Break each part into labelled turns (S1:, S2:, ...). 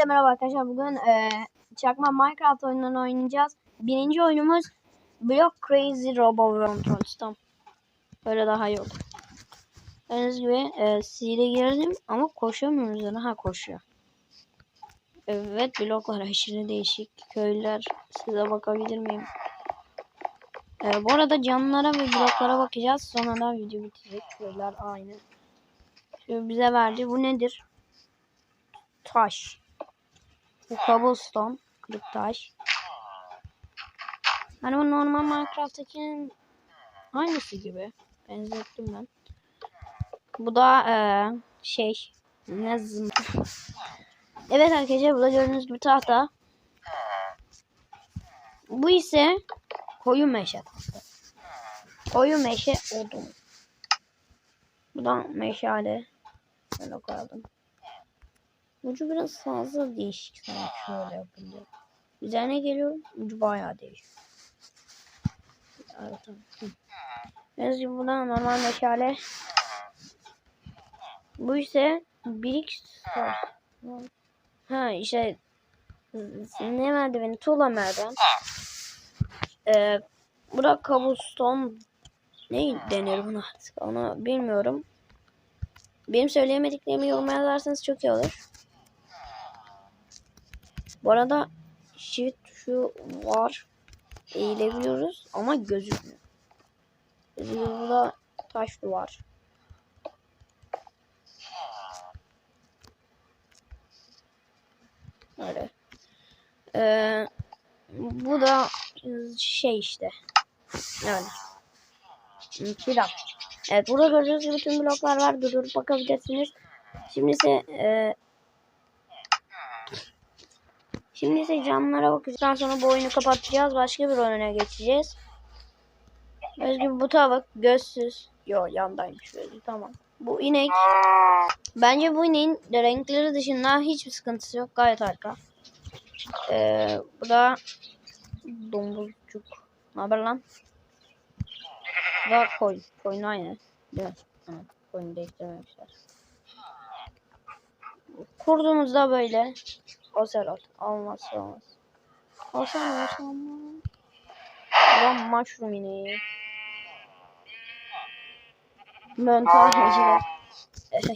S1: Hepinize merhaba arkadaşlar. Bugün e, çakma Minecraft oyunlarını oynayacağız. Birinci oyunumuz Block Crazy Robo World Tam. Böyle daha olur. Gördüğünüz gibi e, C'de girdim ama koşamıyoruz yani. Ha koşuyor. Evet bloklar aşırı değişik. Köylüler size bakabilir miyim? E, bu arada canlılara ve bloklara bakacağız. Sonra da video bitecek. Köylüler aynı. Şu bize verdi. Bu nedir? taş. Bu cobblestone. Kırık taş. Hani bu normal Minecraft'takinin aynısı gibi. Benzettim ben. Bu da ee, şey ne evet arkadaşlar burada gördüğünüz gibi tahta. Bu ise koyu meşe tahta. Koyu meşe odun. Bu da meşale. Böyle koyalım. Ucu biraz fazla değişik sanki şöyle yapınca. Üzerine geliyorum. Ucu bayağı değişik. Evet, tamam. Biraz gibi buna normal meşale. Bu ise birik Ha işte ne merdiveni? Tuğla merdiven. Ee, bura cobblestone ne denir buna artık onu bilmiyorum. Benim söyleyemediklerimi yoruma yazarsanız çok iyi olur. Bu arada shift tuşu var. Eğilebiliyoruz ama gözükmüyor. Burada taş duvar. Öyle. Ee, bu da şey işte. Yani. Plak. Evet burada gördüğünüz gibi bütün bloklar var. Durup bakabilirsiniz. Şimdi ise e, Şimdi ise camlara bakacağız. sonra bu oyunu kapatacağız. Başka bir oyuna geçeceğiz. Özgür bu tavuk gözsüz. Yo yandaymış böyle tamam. Bu inek. Bence bu ineğin renkleri dışında hiçbir sıkıntısı yok. Gayet harika. Ee, bu da domuzcuk. Ne haber lan? Bu da koyun. Koyun aynı. Değil mi? Evet, koyun değiştirmemişler. Böyle. Olmazsa olmaz. Olsa olsa olmaz. Ulan mushroom ineği. Montajcılar.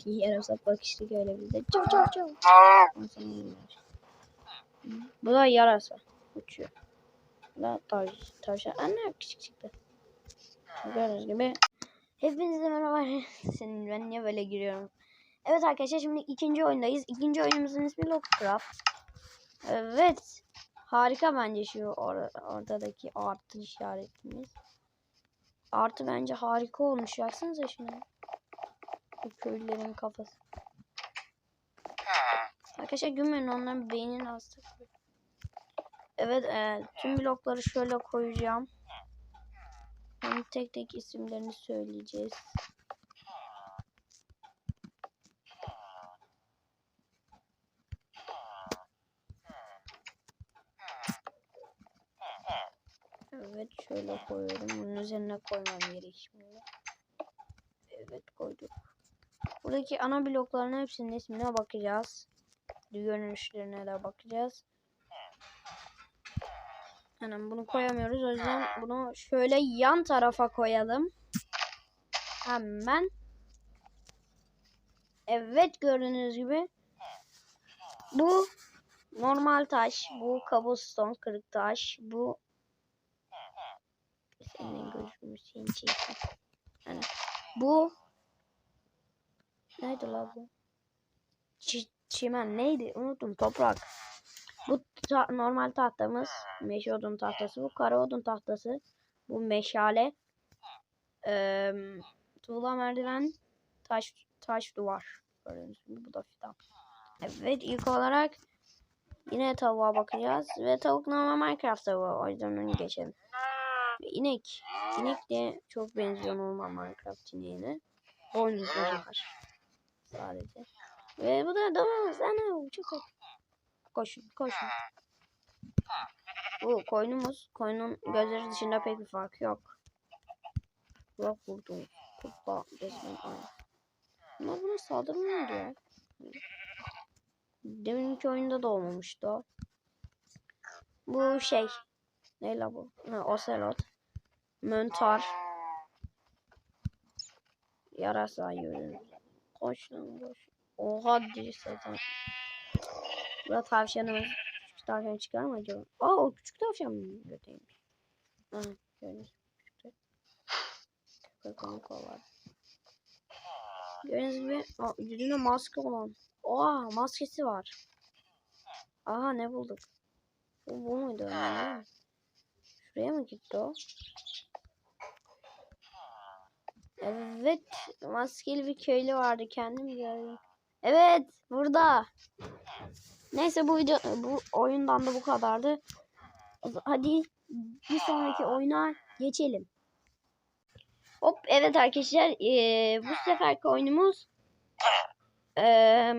S1: Yarım saat bakıştık öyle bizde. Çav çav çav. Bu da yarasa. Uçuyor. Bu da tav tavşan. Anne küçük çıktı. Gördüğünüz gibi. Hepinize merhaba. Senin ben niye böyle giriyorum? Evet arkadaşlar şimdi ikinci oyundayız. İkinci oyunumuzun ismi Lovecraft. Evet. Harika bence şu or ortadaki artı işaretimiz. Artı bence harika olmuş. Baksanıza şuna. Bu köylülerin kafası. Arkadaşlar gülmeyin onların beynini hasta. Evet e, tüm blokları şöyle koyacağım. Hem tek tek isimlerini söyleyeceğiz. Evet şöyle koyuyorum. Bunun üzerine koymam gerek şimdi. Evet koyduk. Buradaki ana blokların hepsinin ismine bakacağız. Görünüşlerine de bakacağız. Yani bunu koyamıyoruz. O yüzden bunu şöyle yan tarafa koyalım. Hemen. Evet gördüğünüz gibi. Bu normal taş. Bu cobblestone kırık taş. Bu senin gözümü seni çektim. Yani bu neydi la bu? Ç çimen neydi? Unuttum toprak. Bu ta normal tahtamız. Meşe odun tahtası. Bu kara odun tahtası. Bu meşale. Ee, tuğla merdiven. Taş taş duvar. Gördüğünüz gibi bu da fidan. Evet ilk olarak yine tavuğa bakacağız. Ve tavuk normal Minecraft tavuğu. O yüzden onu geçelim. İnek. İnek de çok benziyor normal Minecraft ineğine. Boynuzları var. Sadece. Ve bu da domuz. Ana çok Koşun koşun. Bu koyunumuz. Koyunun gözleri dışında pek bir fark yok. Bak vurdum. Kurtla resmen aynı. Bunlar buna saldırmıyor ya. Deminki oyunda da olmamıştı o. Bu şey. Ne la bu? Ha, Ocelot. Möntar. Yarasa yürü. Koş lan koş. Oha diye zaten. Burada tavşanımız. Küçük tavşan çıkar mı acaba? Aa o küçük tavşan mı? Öteymiş. Ha gördünüz. Küçük de- Komik o var. Gördüğünüz gibi aa, yüzünde maske olan. Oha maskesi var. Aha ne bulduk? Bu, bu muydu? Ne? Şuraya mı gitti o? Evet. Maskeli bir köylü vardı. Kendim gördüm. Evet. Burada. Neyse bu video bu oyundan da bu kadardı. Hadi bir sonraki oyuna geçelim. Hop evet arkadaşlar. eee, bu seferki oyunumuz eee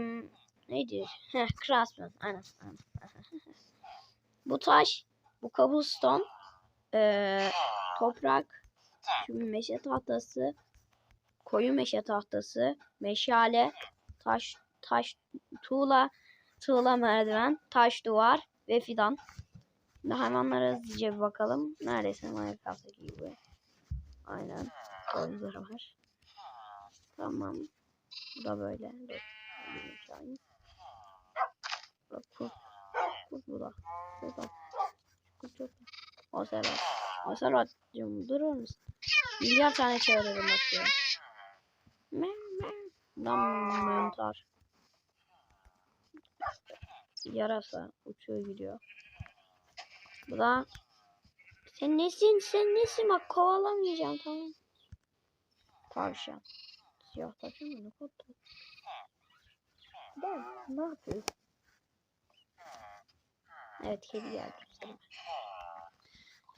S1: neydi? Heh, Craftsman. Aynen. bu taş, bu cobblestone, eee, toprak, şimdi meşe tahtası, koyu meşe tahtası, meşale, taş, taş, tuğla, tuğla merdiven, taş duvar ve fidan. Şimdi hayvanlara hızlıca bir bakalım. Neredeyse Minecraft'taki gibi. Aynen. Koyunları var. Tamam. Bu da böyle. Kurt. Kurt bu da. Kurt da. Kurt çok. Oselot. Oselot diyorum. Durur musun? Milyar tane çağırırım bak ya. Mantar. Yarasa uçuyor gidiyor. Bu da sen nesin sen nesin bak kovalamayacağım tamam. Tavşan. Siyah tavşan mı ne tatlı. Ben ne yapıyorsun? Evet kedi geldi.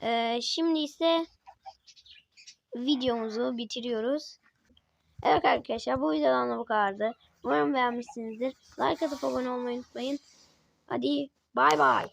S1: Ee, şimdi ise videomuzu bitiriyoruz. Evet arkadaşlar bu videodan da bu kadardı. Umarım beğenmişsinizdir. Like atıp abone olmayı unutmayın. Hadi bay bay.